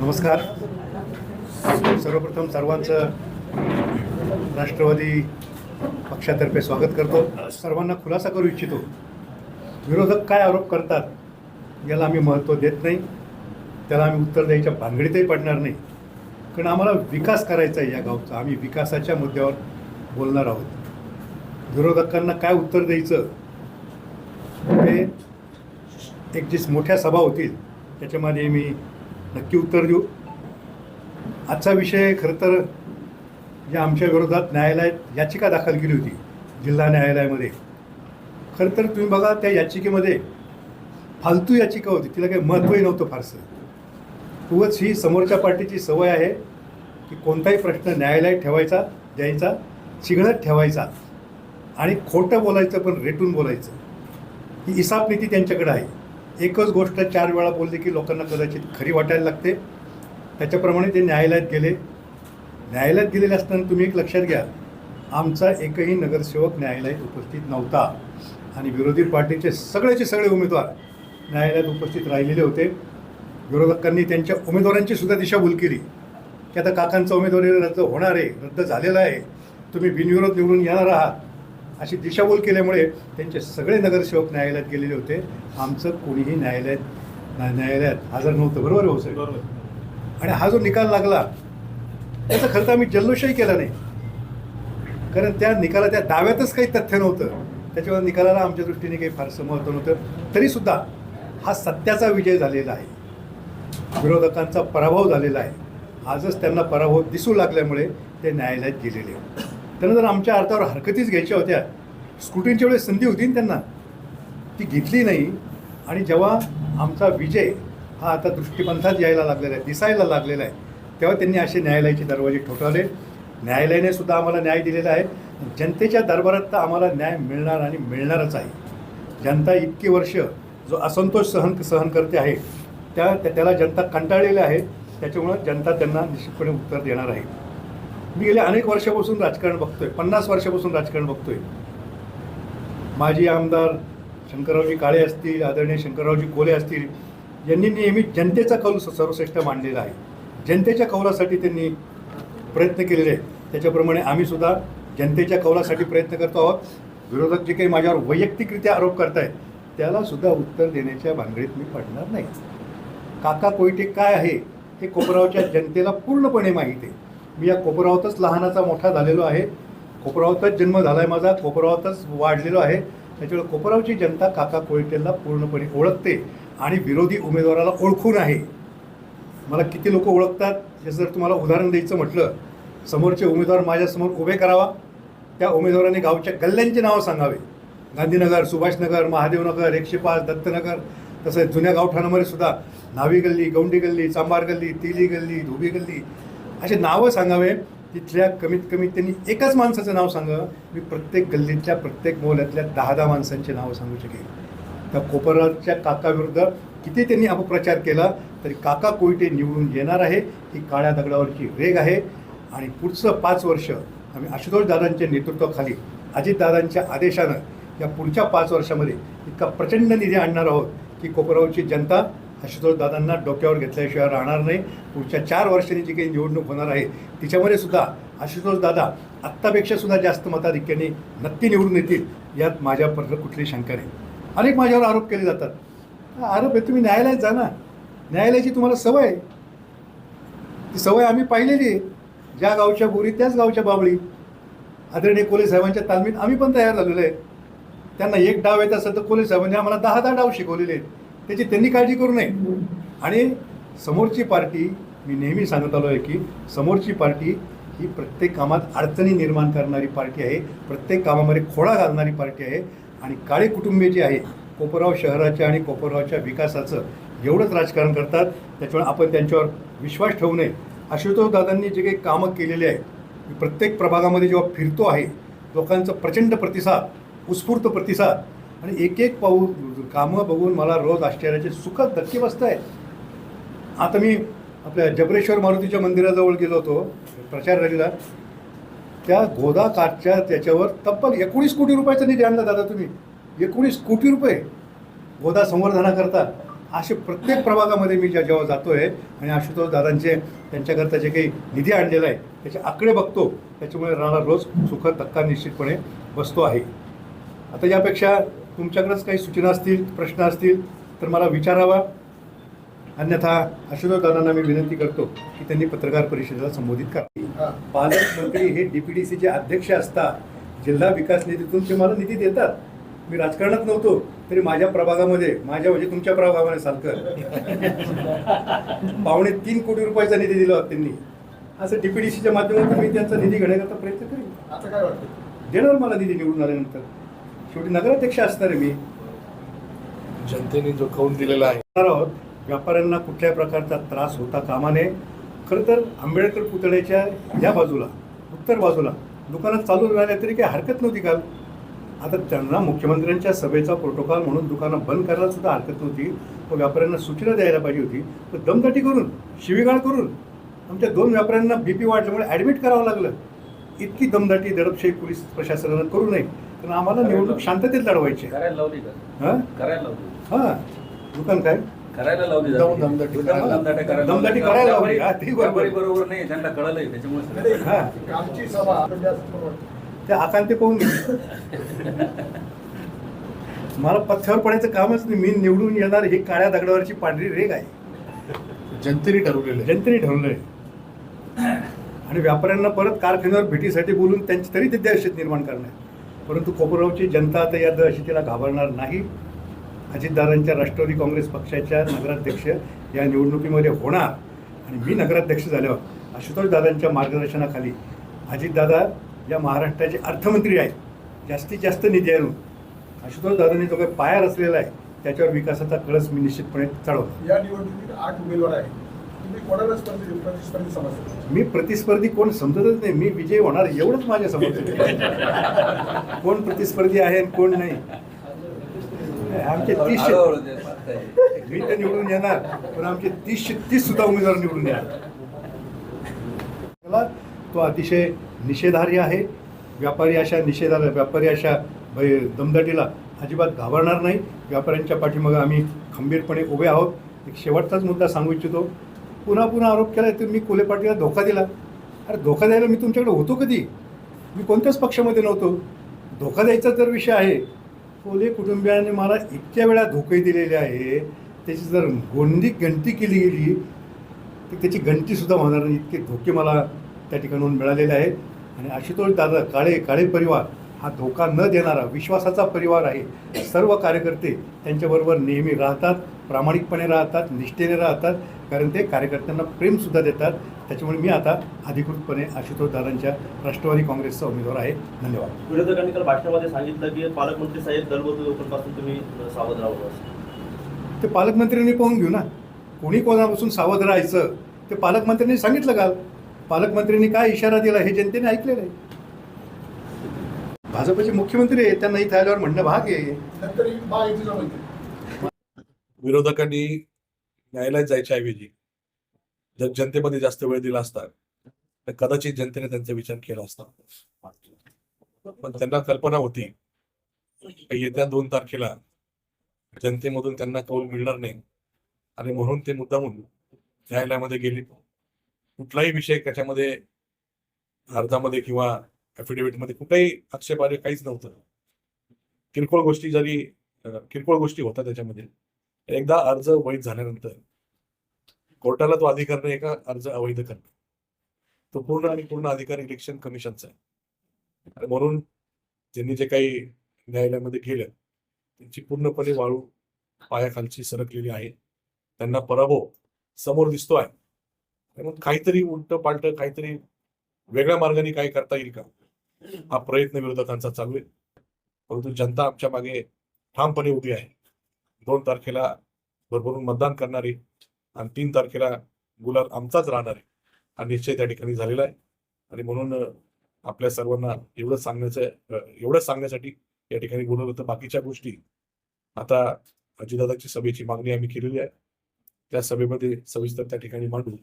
नमस्कार. सर्वप्रथम सर्वांचं राष्ट्रवादी पक्षातर्फे स्वागत करतो. सर्वांना खुलासा करू इच्छितो. विरोधक काय आरोप करतात याला आम्ही महत्त्व देत नाही. त्याला आम्ही उत्तर द्यायच्या भानगडीतही पडणार नाही. कारण आम्हाला विकास करायचा आहे या गावचा. आम्ही विकासाच्या मुद्द्यावर बोलणार आहोत. विरोधकांना काय उत्तर द्यायचं? ते एक जी मोठ्या सभा होतील त्याच्यामध्ये मी नक्की उत्तर देऊ. आजचा विषय खरं तर ज्या आमच्या विरोधात न्यायालयात याचिका दाखल केली होती जिल्हा न्यायालयामध्ये. खरं तर तुम्ही बघा त्या याचिकेमध्ये फालतू याचिका होती. तिला काही महत्त्वही नव्हतं फारसं. उगच ही समोरच्या पार्टीची सवय आहे की कोणताही प्रश्न न्यायालयात ठेवायचा द्यायचा चिघळत ठेवायचा आणि खोटं बोलायचं पण रेटून बोलायचं. ही इसाप नीती त्यांच्याकडे आहे. एकच गोष्ट चार वेळा बोलली की लोकांना कदाचित खरी वाटायला लागते. त्याच्याप्रमाणे ते न्यायालयात गेले. न्यायालयात गेलेले असताना तुम्ही एक लक्षात घ्या आमचा एकही नगरसेवक न्यायालयात उपस्थित नव्हता. आणि विरोधी पार्टीचे सगळेचे सगळे उमेदवार न्यायालयात उपस्थित राहिलेले होते. विरोधकांनी त्यांच्या उमेदवारांची सुद्धा दिशाभूल केली. की आता काकांचा उमेदवारी रद्द होणार आहे रद्द झालेला आहे. तुम्ही बिनविरोध निवडून येणार आहात. अशी दिशाभूल केल्यामुळे त्यांचे सगळे नगरसेवक न्यायालयात गेलेले होते. आमचं कोणीही न्यायालयात न्या- न्यायालयात हजर नव्हतं. बरोबर हो साहेब? बरोबर. आणि हा जो निकाल लागला त्याचा खरं तर आम्ही जल्लोषही केला नाही. कारण त्या निकाला त्या दाव्यातच काही तथ्य नव्हतं. त्याच्यामुळे निकालाला आमच्या दृष्टीने काही फारसं महत्त्व नव्हतं. तरीसुद्धा हा सत्याचा विजय झालेला आहे. विरोधकांचा पराभव झालेला आहे. आजच त्यांना पराभव दिसू लागल्यामुळे ते न्यायालयात गेलेले त्यांना जर आमच्या अर्थावर हरकतीच घ्यायच्या होत्या स्कूटींच्या वेळेस संधी होती ना त्यांना ती घेतली नाही. आणि जेव्हा आमचा विजय हा आता दृष्टिपंथात यायला लागलेला आहे दिसायला लागलेला आहे तेव्हा त्यांनी असे न्यायालयाचे दरवाजे ठोठावले. न्यायालयाने सुद्धा आम्हाला न्याय दिलेला आहे. जनतेच्या दरबारात तर आम्हाला न्याय मिळणार आणि मिळणारच आहे. जनता इतकी वर्ष जो असंतोष सहन सहन करते आहे त्या त्याला जनता कंटाळलेल्या आहे. त्याच्यामुळं जनता त्यांना निश्चितपणे उत्तर देणार आहे. मी गेल्या अनेक वर्षापासून राजकारण बघतोय. पन्नास वर्षापासून राजकारण बघतोय. माजी आमदार शंकररावजी काळे असतील आदरणीय शंकररावजी कोले असतील यांनी नेहमी जनतेचा कौल स- सर्वश्रेष्ठ मांडलेला आहे. जनतेच्या कौलासाठी त्यांनी प्रयत्न केलेले आहेत. त्याच्याप्रमाणे आम्ही सुद्धा जनतेच्या कौलासाठी प्रयत्न करतो आहोत. विरोधक जे काही माझ्यावर वैयक्तिकरित्या आरोप करतायत त्याला सुद्धा उत्तर देण्याच्या भानगडीत मी पडणार नाही. काका कोयटे काय आहे हे कोपरावच्या जनतेला पूर्णपणे माहीत आहे. मी या कोपरावतच लहानाचा मोठा झालेलो आहे. कोपरावतच जन्म झाला आहे माझा कोपरावतच वाढलेलो आहे. त्याच्यामुळे कोपरावची जनता काका कोयटेला पूर्णपणे ओळखते आणि विरोधी उमेदवाराला ओळखून आहे. मला किती लोक ओळखतात हे जर तुम्हाला उदाहरण द्यायचं म्हटलं समोरचे उमेदवार माझ्यासमोर उभे करावा. त्या उमेदवाराने गावच्या गल्ल्यांची नावं सांगावे. गांधीनगर सुभाषनगर महादेवनगर एकशे पाच दत्तनगर तसंच जुन्या गावठाणामध्ये सुद्धा नावी गल्ली गौंडी गल्ली चांबार गल्ली तेली गल्ली धुबी गल्ली असे नावं सांगावे तिथल्या कमीत कमी त्यांनी एकाच माणसाचं नाव सांगा. मी प्रत्येक गल्लीतल्या प्रत्येक मोहल्यातल्या दहा दहा माणसांची नावं सांगू शकेन. त्या कोपरच्या काकाविरुद्ध किती त्यांनी अपप्रचार केला तरी काका कोयटे निवडून येणार आहे ही काळ्या दगडावरची रेग आहे. आणि पुढचं पाच वर्ष आम्ही आशुतोष दादांच्या नेतृत्वाखाली अजितदादांच्या आदेशानं या पुढच्या पाच वर्षामध्ये इतका प्रचंड निधी आणणार आहोत की कोपरावची जनता आशुतोष दादांना डोक्यावर घेतल्याशिवाय राहणार नाही. पुढच्या चार वर्षांनी जी काही निवडणूक होणार आहे तिच्यामध्ये सुद्धा आशुतोष दादा आत्तापेक्षा सुद्धा जास्त मताधिक्याने नक्की निवडून येतील यात माझ्यापर्यंत कुठली शंका नाही. अनेक माझ्यावर आरोप केले जातात. आरोप आहे तुम्ही न्यायालयात जा ना. न्यायालयाची तुम्हाला सवय आहे. ती सवय आम्ही पाहिलेली आहे. ज्या गावच्या बोरी त्याच गावच्या बाबळी. आदरणीय कोले साहेबांच्या तालमीत आम्ही पण तयार झालेलो आहे. त्यांना एक डाव येत असेल तर कोले साहेबांनी आम्हाला दहा दहा डाव शिकवलेले आहेत. त्याची त्यांनी काळजी करू नये. आणि समोरची पार्टी मी नेहमी सांगत आलो आहे की समोरची पार्टी ही प्रत्येक कामात अडचणी निर्माण करणारी पार्टी आहे प्रत्येक कामामध्ये खोडा घालणारी पार्टी आहे आणि काळे कुटुंबे जे आहे कोपराव शहराच्या आणि कोपरावच्या विकासाचं एवढंच राजकारण करतात त्याच्यामुळे आपण त्यांच्यावर विश्वास ठेवू नये. आशुतोष दादांनी जे काही कामं केलेली आहे मी प्रत्येक प्रभागामध्ये जेव्हा फिरतो आहे लोकांचा प्रचंड प्रतिसाद उत्स्फूर्त प्रतिसाद आणि एक एक पाऊल कामं बघून मला रोज आश्चर्याचे सुखद धक्के बसत आहेत आता मी आपल्या जबरेश्वर मारुतीच्या मंदिराजवळ गेलो होतो प्रचार रॅलीला. त्या गोदा काठच्या त्याच्यावर तब्बल एकोणीस कोटी रुपयाचं निधी आणला दादा तुम्ही. एकोणीस कोटी रुपये गोदा संवर्धनाकरता असे प्रत्येक प्रभागामध्ये मी ज्या जेव्हा जातो आहे आणि आशुतोष दादांचे त्यांच्याकरता जे काही निधी आणलेला आहे त्याचे आकडे बघतो त्याच्यामुळे राणा रोज सुखद धक्का निश्चितपणे बसतो आहे. आता यापेक्षा तुमच्याकडेच काही सूचना असतील प्रश्न असतील तर मला विचारावा. अन्यथा आशुतोष दादांना मी विनंती करतो की त्यांनी पत्रकार परिषदेला संबोधित करा. पालकमंत्री हे डी पी डी सीचे अध्यक्ष असतात. जिल्हा विकास निधीतून ते मला निधी देतात. मी राजकारणात नव्हतो तरी माझ्या प्रभागामध्ये माझ्या म्हणजे तुमच्या प्रभागामध्ये सारखं पावणे तीन कोटी रुपयाचा निधी दिला होता त्यांनी. असं डी पी डी सीच्या माध्यमातून मी त्यांचा निधी घेण्याकरता प्रयत्न करेन. आता काय वाटतं? देणार मला निधी निवडून आल्यानंतर. शेवटी नगराध्यक्ष असणार आहे मी. जनतेने जो कौल दिलेला आहे. आहोत. व्यापाऱ्यांना कुठल्याही प्रकारचा त्रास होता कामा नये खरं तर आंबेडकर पुतळ्याच्या या बाजूला उत्तर बाजूला दुकानात चालू राहिल्या तरी काही हरकत नव्हती काल. आता त्यांना मुख्यमंत्र्यांच्या सभेचा प्रोटोकॉल म्हणून दुकानं बंद करायला सुद्धा हरकत नव्हती. व व्यापाऱ्यांना सूचना द्यायला पाहिजे होती. तर दमदाटी करून शिवीगाळ करून आमच्या दोन व्यापाऱ्यांना बी पी वाढल्यामुळे ॲडमिट करावं लागलं. इतकी दमदाटी दडपशाही पोलीस प्रशासनानं करू नये कारण आम्हाला निवडणूक शांततेत लढवायची आहे. करायला लावली का हां करायला लावली हां दुकान काय करायला लावली दम-. दमदाटी करायला- दमदाटी करायला दमदाटी लावली. करायला लावली. व्यापारी- हा, ते बरोबर. व्यापारी बरोबर नाही त्यांना कळलंय त्याच्यामुळे नाही, सगळं. हा. नाही, आमची सभा आपण जास्त करू वाटतं. त्या आकांते पाहून घे. मला पथ्यावर पडायचं कामच नाही मी निवडून येणार ही काळ्या दगडावरची पांढरी रेग आहे जनतेने ठरवलेलं आहे जनतेने ठरवलंय आणि व्यापाऱ्यांना परत कारखान्यावर भेटीसाठी बोलून त्यांची तरी ते दहशत निर्माण करणार. परंतु कोपरगावची जनता आता या दहशतीला घाबरणार नाही. अजितदादांच्या राष्ट्रवादी काँग्रेस पक्षाच्या नगराध्यक्ष या निवडणुकीमध्ये होणार. आणि मी नगराध्यक्ष झाल्यावर आशुतोष दादांच्या मार्गदर्शनाखाली अजितदादा या महाराष्ट्राचे अर्थमंत्री आहेत. जास्तीत जास्त निधी आणून आशुतोष दादांनी जो काही पाया रचलेला आहे त्याच्यावर विकासाचा कळस मी निश्चितपणे चढवतो. या निवडणुकीत आठ उमेदवार आहेत. समजता मी प्रतिस्पर्धी कोण समजतच नाही. मी विजय होणार एवढंच माझ्यासमोर. आहे. कोण प्रतिस्पर्धी आहे आणि कोण नाही? आमचे तीसशे. मी तर निवडून येणार पण आमचे तीसशे तीस सुद्धा उमेदवार निवडून येणार मला तो अतिशय निषेधार्ह आहे. व्यापारी अशा निषेधाला व्यापारी अशा बै- दमदाटीला अजिबात घाबरणार नाही. व्यापाऱ्यांच्या पाठीमागं आम्ही खंबीरपणे उभे आहोत. एक शेवटचाच मुद्दा सांगू इच्छितो. पुन्हा पुन्हा आरोप केला तर मी कोले पाटीलला धोका दिला. अरे धोका द्यायला मी तुमच्याकडे होतो कधी? मी कोणत्याच पक्षामध्ये नव्हतो. धोका द्यायचा जर विषय आहे. कोले कुटुंबियाने मला इतक्या वेळा धोके दिलेले आहे. त्याची जर गोंडी गणती केली गेली तर त्याची गणतीसुद्धा होणार नाही. इतके धोके मला त्या ठिकाणाहून मिळालेले आहेत. आणि आशुतोष दादा काळे काळे परिवार हा धोका न देणारा विश्वासाचा परिवार आहे. सर्व कार्यकर्ते त्यांच्याबरोबर नेहमी राहतात प्रामाणिकपणे राहतात निष्ठेने राहतात कारण ते कार्यकर्त्यांना प्रेमसुद्धा देतात. त्याच्यामुळे मी आता अधिकृतपणे आशुतोष दादांच्या राष्ट्रवादी काँग्रेसचा उमेदवार आहे. धन्यवाद. विरोधकांनी काल भाषणामध्ये सांगितलं की पालकमंत्री साहेब दलबदल लोकांपासून तुम्ही सावध राहावं असं. ते पालकमंत्र्यांनी पाहून घेऊ ना. कोणी कोणापासून सावध राहायचं? ते पालकमंत्र्यांनी सांगितलं काल. पालकमंत्र्यांनी काय इशारा दिला हे जनतेने ऐकलेलं आहे. भाजपचे मुख्यमंत्री आहे त्यांना इथे आल्यावर म्हणणं भाग आहे. विरोधकांनी न्यायालयात जायच्या ऐवजी जर जनतेमध्ये जास्त वेळ दिला असता तर कदाचित जनतेने त्यांचा विचार केला असता. पण त्यांना कल्पना होती येत्या दोन तारखेला जनतेमधून त्यांना कौल मिळणार नाही. आणि म्हणून ते मुद्दामून न्यायालयामध्ये गेले. कुठलाही विषय त्याच्यामध्ये अर्जामध्ये किंवा मध्ये कुठलाही आक्षेपार्ह काहीच नव्हतं. किरकोळ गोष्टी जरी किरकोळ गोष्टी होत्या त्याच्यामध्ये. एकदा अर्ज वैध झाल्यानंतर कोर्टाला तो अधिकार नाही का अर्ज अवैध करणं तो पूर्ण आणि पूर्ण अधिकार इलेक्शन कमिशनचा आहे. म्हणून ज्यांनी जे काही न्यायालयामध्ये गेलं त्यांची पूर्णपणे वाळू पायाखालची सरकलेली आहे. त्यांना पराभव समोर दिसतो आहे. आणि मग काहीतरी उलट पालट काहीतरी वेगळ्या मार्गाने काय करता येईल का? हा प्रयत्न विरोधकांचा चालू आहे. परंतु जनता आमच्या मागे ठामपणे उभी आहे. दोन तारखेला भरभरून मतदान करणारी आणि तीन तारखेला गुलाल आमचाच राहणार आहे. हा निश्चय त्या ठिकाणी झालेला आहे. आणि म्हणून आपल्या सर्वांना एवढंच सांगण्याचं एवढंच सांगण्यासाठी या ठिकाणी बोलवलं होतं. बाकीच्या गोष्टी आता अजितदादाची सभेची मागणी आम्ही केलेली आहे. त्या सभेमध्ये सविस्तर त्या ठिकाणी मांडू.